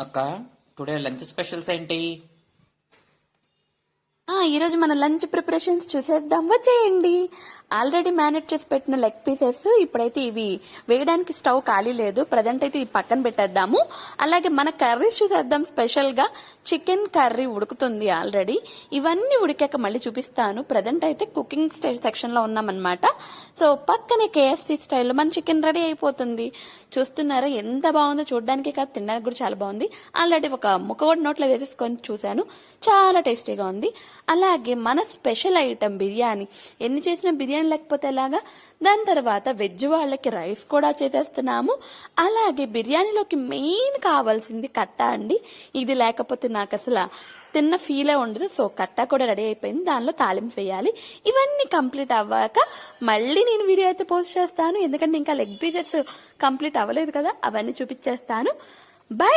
అక్క today lunch specials ఏంటి? ఈరోజు మన లంచ్ ప్రిపరేషన్స్ చూసేద్దాం వచ్చేయండి ఆల్రెడీ మేనేజ్ చేసి పెట్టిన లెగ్ పీసెస్ ఇప్పుడైతే ఇవి వేయడానికి స్టవ్ ఖాళీ లేదు. ప్రజెంట్ అయితే ఇది పక్కన పెట్టేద్దాము. అలాగే మన కర్రీస్ చూసేద్దాం స్పెషల్గా. చికెన్ కర్రీ ఉడుకుతుంది ఆల్రెడీ. ఇవన్నీ ఉడికాక మళ్ళీ చూపిస్తాను. ప్రజెంట్ అయితే కుకింగ్ స్టేజ్ సెక్షన్లో ఉన్నామన్నమాట. సో పక్కనే కేఎఫ్సీ స్టైల్లో మన చికెన్ రెడీ అయిపోతుంది. చూస్తున్నారా ఎంత బాగుందో చూడడానికి కాదు తినడానికి కూడా చాలా బాగుంది. ఆల్రెడీ ఒక ముక్క కూడా నోట్లో వేసేసుకొని చూశాను. చాలా టేస్టీగా ఉంది. అలాగే మన స్పెషల్ ఐటమ్ బిర్యానీ. ఎన్ని చేసిన బిర్యానీ లేకపోతే ఎలాగా? దాని తర్వాత వెజ్ వాళ్ళకి రైస్ కూడా చేసేస్తున్నాము. అలాగే బిర్యానీలోకి మెయిన్ కావాల్సింది కట్ట అండి. ఇది లేకపోతే నాకు అసలు తిన్న ఫీలే ఉండదు. సో కట్ట కూడా రెడీ అయిపోయింది. దానిలో తాలింపు వేయాలి. ఇవన్నీ కంప్లీట్ అవ్వాక మళ్ళీ నేను వీడియో అయితే పోస్ట్ చేస్తాను. ఎందుకంటే ఇంకా లెగ్ పీసెస్ కంప్లీట్ అవ్వలేదు కదా. అవన్నీ చూపించేస్తాను. బాయ్